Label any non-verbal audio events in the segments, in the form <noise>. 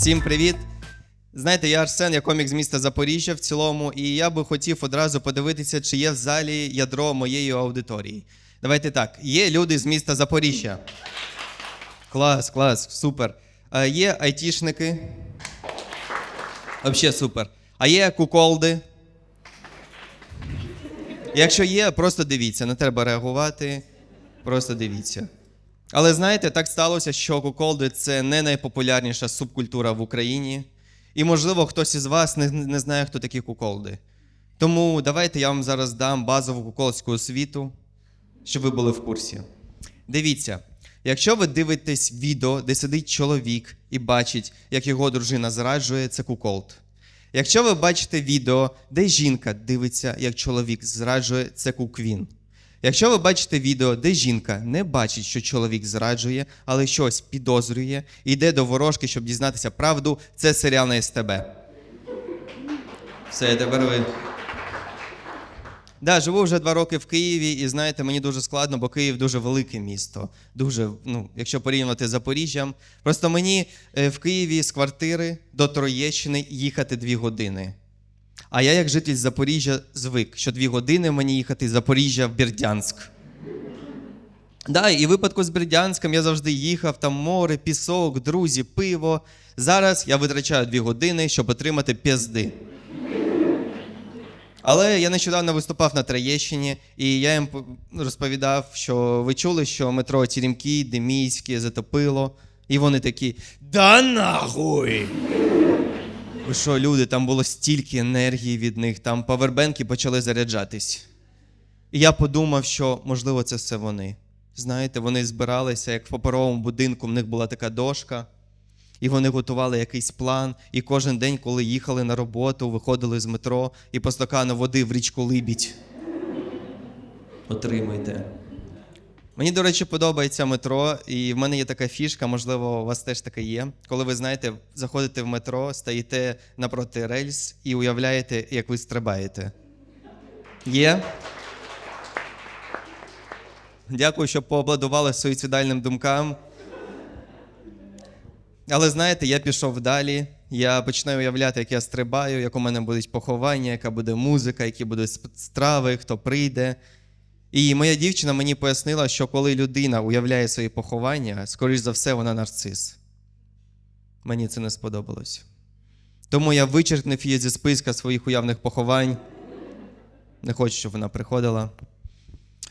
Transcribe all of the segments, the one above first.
Всім привіт! Знаєте, я Арсен, я комік з міста Запоріжжя в цілому, і я би хотів одразу подивитися, чи є в залі ядро моєї аудиторії. Давайте так: є люди з міста Запоріжжя. Клас, клас, супер. А є айтішники. Взагалі супер. А є куколди. Якщо є, просто дивіться, не треба реагувати. Просто дивіться. Але знаєте, так сталося, що куколди це не найпопулярніша субкультура в Україні. І, можливо, хтось із вас не, не знає, хто такі куколди. Тому давайте я вам зараз дам базову куколдську освіту, щоб ви були в курсі. Дивіться, якщо ви дивитесь відео, де сидить чоловік і бачить, як його дружина зраджує, це куколд. Якщо ви бачите відео, де жінка дивиться, як чоловік зраджує, це куквін. Якщо ви бачите відео, де жінка не бачить, що чоловік зраджує, але щось підозрює, йде до ворожки, щоб дізнатися правду, це серіал на СТБ. Все, тепер ви. Да, живу вже два роки в Києві, і знаєте, мені дуже складно, бо Київ дуже велике місто. Дуже, ну, якщо порівнювати з Запоріжжям. Просто мені е, в Києві з квартири до Троєщини їхати дві години. А я, як житель Запоріжжя, звик, що дві години мені їхати з Запоріжжя в Бердянськ. Да, і в випадку з Бердянськом я завжди їхав, там море, пісок, друзі, пиво. Зараз я витрачаю дві години, щоб отримати пізди. Але я нещодавно виступав на Троєщині, і я їм розповідав, що ви чули, що метро Тірімки, Демійське затопило. І вони такі: Да нахуй! Ви що, люди, там було стільки енергії від них, там павербенки почали заряджатись. І я подумав, що можливо це все вони. Знаєте, вони збиралися, як в паперовому будинку, в них була така дошка, і вони готували якийсь план. І кожен день, коли їхали на роботу, виходили з метро і по стакану води в річку Либідь. Отримуйте. Мені, до речі, подобається метро, і в мене є така фішка, можливо, у вас теж таке є. Коли ви знаєте, заходите в метро, стоїте напроти рельс і уявляєте, як ви стрибаєте. Є? Дякую, що пообладували суїцидальним думкам. Але знаєте, я пішов далі. Я починаю уявляти, як я стрибаю, як у мене будуть поховання, яка буде музика, які будуть страви, хто прийде. І моя дівчина мені пояснила, що коли людина уявляє свої поховання, скоріш за все, вона нарцис. Мені це не сподобалось. Тому я вичеркнув її зі списка своїх уявних поховань. Не хочу, щоб вона приходила.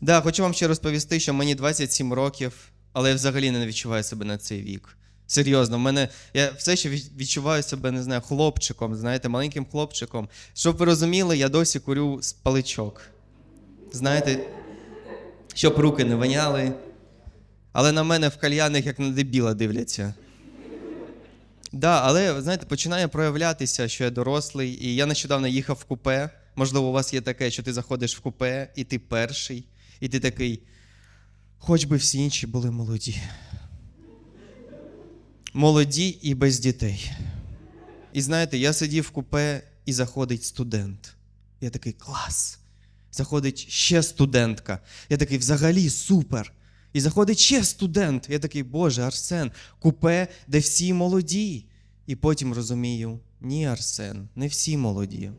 Да, хочу вам ще розповісти, що мені 27 років, але я взагалі не відчуваю себе на цей вік. Серйозно, в мене я все ще відчуваю себе, не знаю, хлопчиком, знаєте, маленьким хлопчиком. Щоб ви розуміли, я досі курю з паличок. Знаєте, щоб руки не воняли. Але на мене в кальяних як на дебіла дивляться. Да, але знаєте, починає проявлятися, що я дорослий, і я нещодавно їхав в купе. Можливо, у вас є таке, що ти заходиш в купе, і ти перший, і ти такий. Хоч би всі інші були молоді. Молоді і без дітей. І знаєте, я сидів в купе, і заходить студент. Я такий клас. Заходить ще студентка. Я такий, взагалі супер. І заходить ще студент. Я такий, Боже, Арсен, купе, де всі молоді. І потім розумію: ні, Арсен, не всі молоді.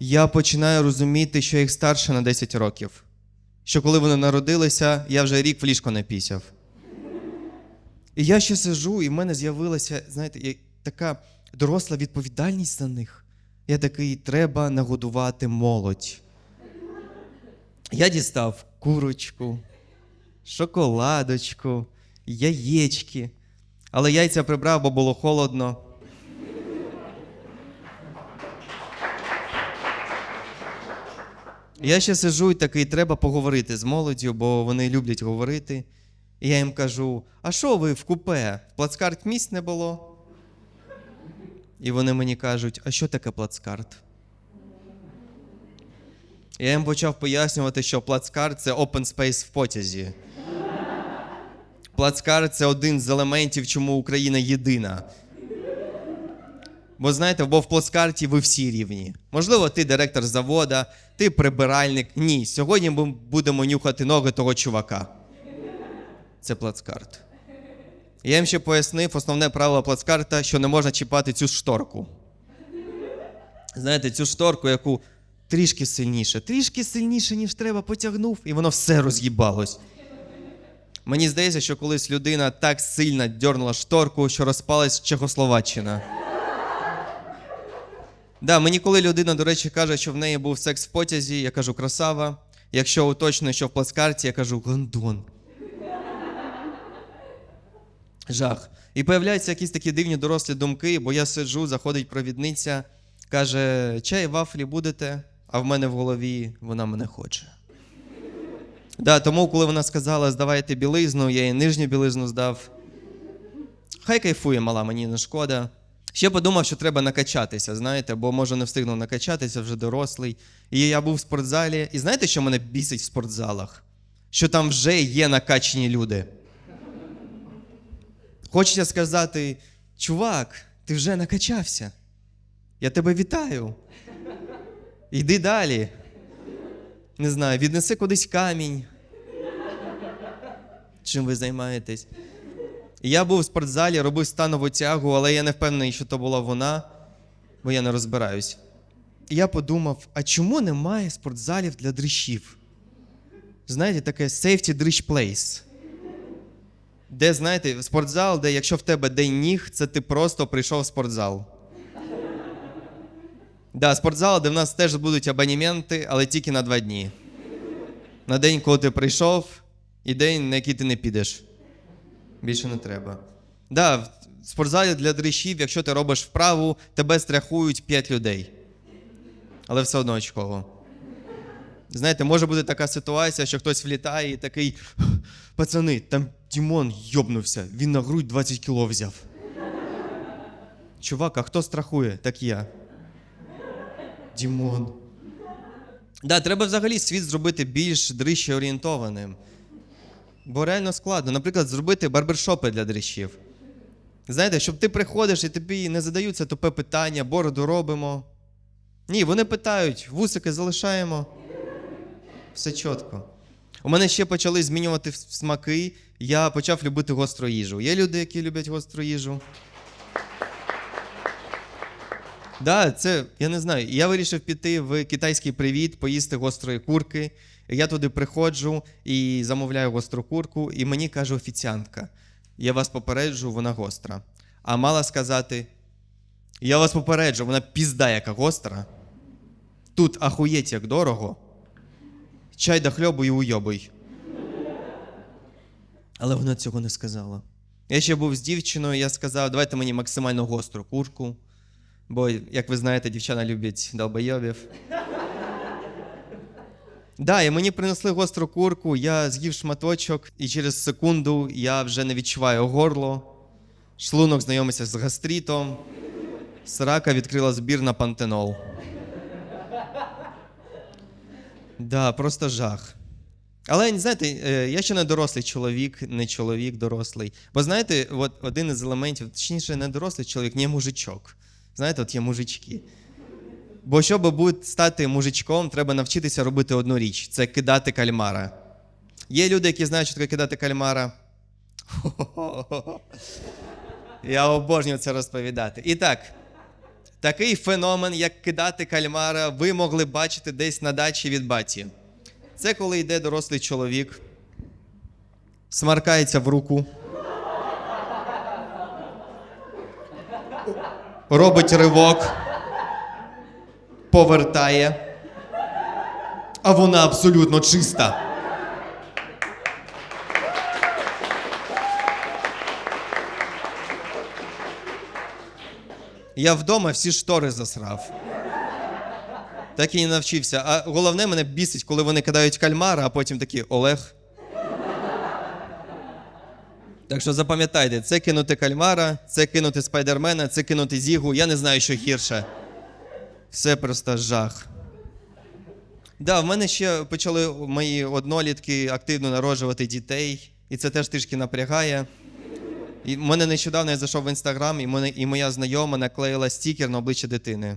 Я починаю розуміти, що їх старше на 10 років. Що коли вони народилися, я вже рік в ліжко не пісяв. І я ще сижу, і в мене з'явилася, знаєте, така доросла відповідальність за них. Я такий, треба нагодувати молодь. Я дістав курочку, шоколадочку, яєчки. Але яйця прибрав, бо було холодно. Я ще сижу і такий, треба поговорити з молоддю, бо вони люблять говорити. І я їм кажу: а що ви в купе? В плацкарт місць не було? І вони мені кажуть, а що таке плацкарт? Я їм почав пояснювати, що плацкарт це open space в потязі. Плацкарт це один з елементів, чому Україна єдина. Бо знаєте, бо в плацкарті ви всі рівні. Можливо, ти директор завода, ти прибиральник. Ні, сьогодні ми будемо нюхати ноги того чувака. Це плацкарт. Я їм ще пояснив основне правило плацкарта, що не можна чіпати цю шторку. Знаєте, цю шторку, яку трішки сильніше, трішки сильніше, ніж треба, потягнув, і воно все роз'їбалось. Мені здається, що колись людина так сильно дьорнула шторку, що розпалась Чехословаччина. Да, мені коли людина, до речі, каже, що в неї був секс в потязі, я кажу красава. Якщо уточнює, що в плацкарті, я кажу Гондон. Жах. І появляються якісь такі дивні дорослі думки, бо я сиджу, заходить провідниця, каже: чай, вафлі будете, а в мене в голові вона мене хоче. Да, тому, коли вона сказала, здавайте білизну, я їй нижню білизну здав. Хай кайфує, мала, мені не шкода. Ще подумав, що треба накачатися, знаєте, бо може не встигнув накачатися, вже дорослий. І я був в спортзалі. І знаєте, що мене бісить в спортзалах? Що там вже є накачані люди. Хочеться сказати: чувак, ти вже накачався. Я тебе вітаю. Йди далі. Не знаю, віднеси кудись камінь. Чим ви займаєтесь? Я був в спортзалі, робив станову тягу, але я не впевнений, що то була вона, бо я не розбираюсь. І я подумав: а чому немає спортзалів для дрищів? Знаєте, таке safety дрищ place. Де, знаєте, спортзал, де якщо в тебе день ніг, це ти просто прийшов в спортзал. Да, спортзал, де в нас теж будуть абонементи, але тільки на два дні. На день, коли ти прийшов, і день, на який ти не підеш. Більше не треба. Да, в спортзалі для дрищів, якщо ти робиш вправу, тебе страхують 5 людей. Але все одно очково. Знаєте, може бути така ситуація, що хтось влітає і такий: пацани, там Дімон йобнувся, він на грудь 20 кіло взяв. Чувак, а хто страхує? Так я. Дімон. Да, треба взагалі світ зробити більш дрище орієнтованим. Бо реально складно. Наприклад, зробити барбершопи для дрищів. Знаєте, щоб ти приходиш і тобі не задаються тупе питання, бороду робимо. Ні, вони питають, вусики залишаємо. Все чітко. У мене ще почали змінювати смаки. Я почав любити гостру їжу. Є люди, які люблять гостру їжу. Да, це я не знаю. Я вирішив піти в китайський привіт, поїсти гострої курки. Я туди приходжу і замовляю гостру курку, і мені каже офіціантка: я вас попереджу, вона гостра. А мала сказати: я вас попереджу, вона пізда, яка гостра. Тут ахуєть як дорого. Чай до хльобу і уйобуй. Але вона цього не сказала. Я ще був з дівчиною, я сказав, давайте мені максимально гостру курку. Бо, як ви знаєте, дівчата люблять долбойобів. Да, і мені принесли гостру курку, я з'їв шматочок, і через секунду я вже не відчуваю горло. Шлунок знайомиться з гастрітом. Срака відкрила збір на пантенол. Да, просто жах. Але знаєте, е, я ще не дорослий чоловік, не чоловік дорослий. Бо знаєте, от один із елементів, точніше, не дорослий чоловік, не мужичок. Знаєте, от є мужички. Бо щоб стати мужичком, треба навчитися робити одну річ це кидати кальмара. Є люди, які знають, що таке кидати кальмара. Хо -хо -хо -хо. Я обожнюю це розповідати. І так, такий феномен, як кидати кальмара, ви могли бачити десь на дачі від баті. Це коли йде дорослий чоловік, смаркається в руку, робить ривок, повертає, а вона абсолютно чиста. Я вдома всі штори засрав. Так і не навчився. А головне мене бісить, коли вони кидають кальмара, а потім такі Олег. Так що запам'ятайте, це кинути кальмара, це кинути спайдермена, це кинути зігу. Я не знаю, що гірше. Все просто жах. Да, в мене ще почали мої однолітки активно народжувати дітей, і це теж трішки напрягає. І в мене нещодавно я зайшов в інстаграм, і, мене, і моя знайома наклеїла стікер на обличчя дитини.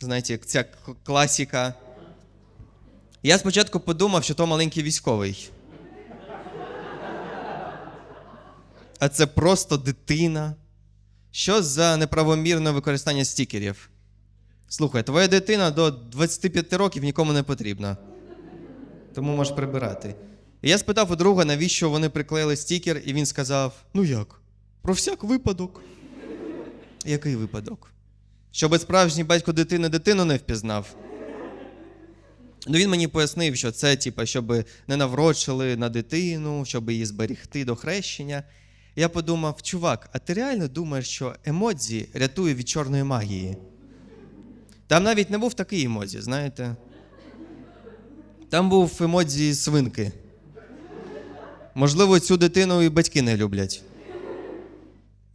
Знаєте, як ця класіка. Я спочатку подумав, що то маленький військовий. а це просто дитина. Що за неправомірне використання стікерів? Слухай, твоя дитина до 25 років нікому не потрібна. Тому можеш прибирати. І я спитав у друга, навіщо вони приклеїли стікер, і він сказав: Ну як? Про всяк випадок. Який випадок? Щоб справжній батько дитини дитину не впізнав. Ну він мені пояснив, що це, типа, щоб не наврочили на дитину, щоб її зберігти до хрещення. Я подумав, чувак, а ти реально думаєш, що емодзі рятує від чорної магії? Там навіть не був такий емодзі, знаєте. Там був емодзі свинки. Можливо, цю дитину і батьки не люблять.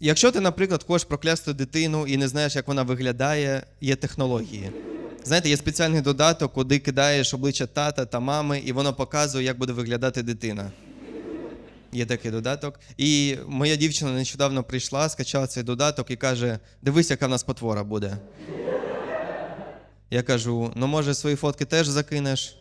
Якщо ти, наприклад, хочеш проклясти дитину і не знаєш, як вона виглядає, є технології. Знаєте, є спеціальний додаток, куди кидаєш обличчя тата та мами, і воно показує, як буде виглядати дитина. Є такий додаток. І моя дівчина нещодавно прийшла, скачала цей додаток і каже: дивись, яка в нас потвора буде. Я кажу: ну, може, свої фотки теж закинеш?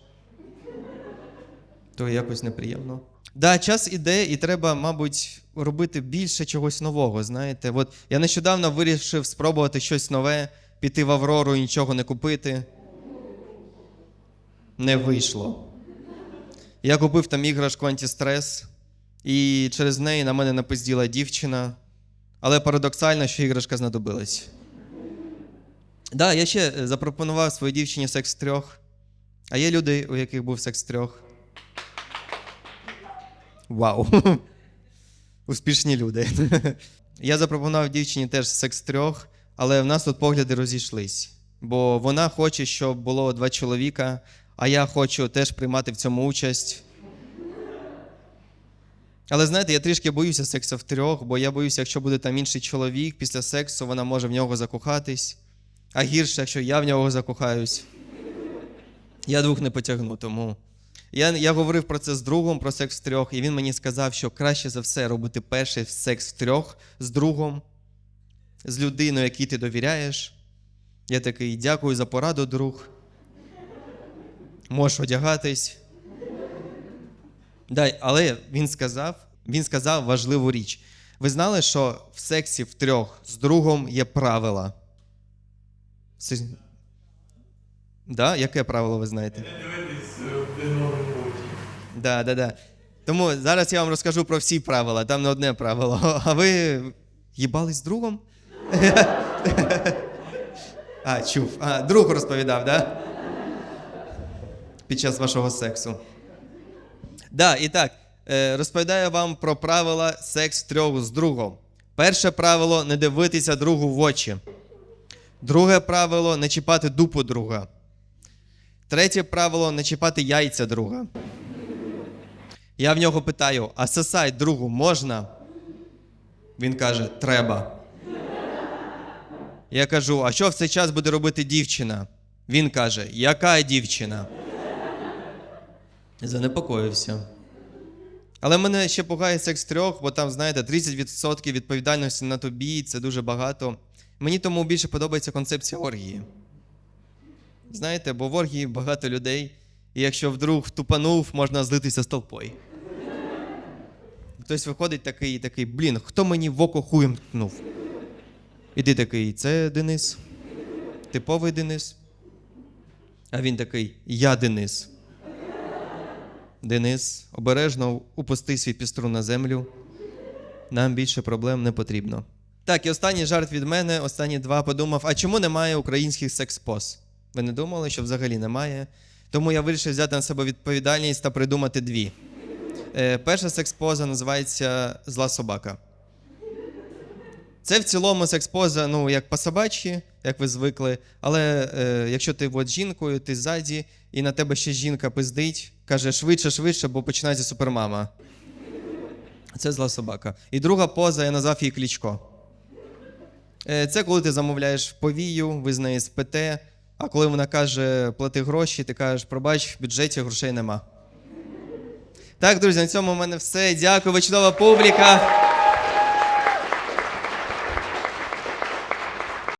То якось неприємно. Да, час іде, і треба, мабуть, робити більше чогось нового. Знаєте, от я нещодавно вирішив спробувати щось нове, піти в Аврору і нічого не купити. Не вийшло. Я купив там іграшку антистрес, і через неї на мене напизділа дівчина. Але парадоксально, що іграшка знадобилась. Да, я ще е, запропонував своїй дівчині секс трьох. А є люди, у яких був секс трьох. Вау. <laughs> Успішні люди. Я запропонував дівчині теж секс трьох, але в нас тут погляди розійшлись. Бо вона хоче, щоб було два чоловіка, а я хочу теж приймати в цьому участь. Але знаєте, я трішки боюся сексу в трьох, бо я боюся, якщо буде там інший чоловік, після сексу вона може в нього закохатись. А гірше, якщо я в нього закохаюсь. Я двох не потягну, тому. Я, я говорив про це з другом, про секс в трьох, і він мені сказав, що краще за все робити перший секс в трьох з другом, з людиною, якій ти довіряєш. Я такий, дякую за пораду, друг. Можеш одягатись. Да, але він сказав, він сказав важливу річ. Ви знали, що в сексі в трьох з другом є правила? Це... Да? Яке правило ви знаєте? дивитись один одному в очі. Да, да, да. Тому зараз я вам розкажу про всі правила, там не одне правило. <laughs> А ви їбались з другом? <laughs> А, чув. А, друг розповідав, да? Під час вашого сексу. Да, і так, е, розповідаю вам про правила секс трьох з другом. Перше правило не дивитися другу в очі. Друге правило не чіпати дупу друга. Третє правило не чіпати яйця друга. Я в нього питаю: а сосать другу можна? Він каже, треба. Я кажу: а що в цей час буде робити дівчина? Він каже, яка дівчина? Занепокоївся. Але мене ще пугає секс трьох, бо там, знаєте, 30% відповідальності на тобі, це дуже багато. Мені тому більше подобається концепція оргії. Знаєте, бо в оргії багато людей, і якщо вдруг тупанув, можна злитися з толпою. Хтось виходить такий, такий, блін, хто мені в око хуєм ткнув? І ти такий, це Денис. Типовий Денис. А він такий, я Денис. Денис, обережно упусти свій піструн на землю. Нам більше проблем не потрібно. Так, і останній жарт від мене, останні два подумав: а чому немає українських секс-поз? Ви не думали, що взагалі немає? Тому я вирішив взяти на себе відповідальність та придумати дві. Е, перша секс-поза називається Зла собака. Це в цілому секс-поза, ну, як по собачі, як ви звикли. Але е, якщо ти от жінкою, ти ззаді, і на тебе ще жінка пиздить, каже швидше, швидше, бо починається супермама. Це зла собака. І друга поза, я назвав її клічко. Е, Це коли ти замовляєш повію, ви з неї спите, а коли вона каже плати гроші, ти кажеш, пробач, в бюджеті грошей нема. Так, друзі, на цьому в мене все. Дякую, ви чудова публіка.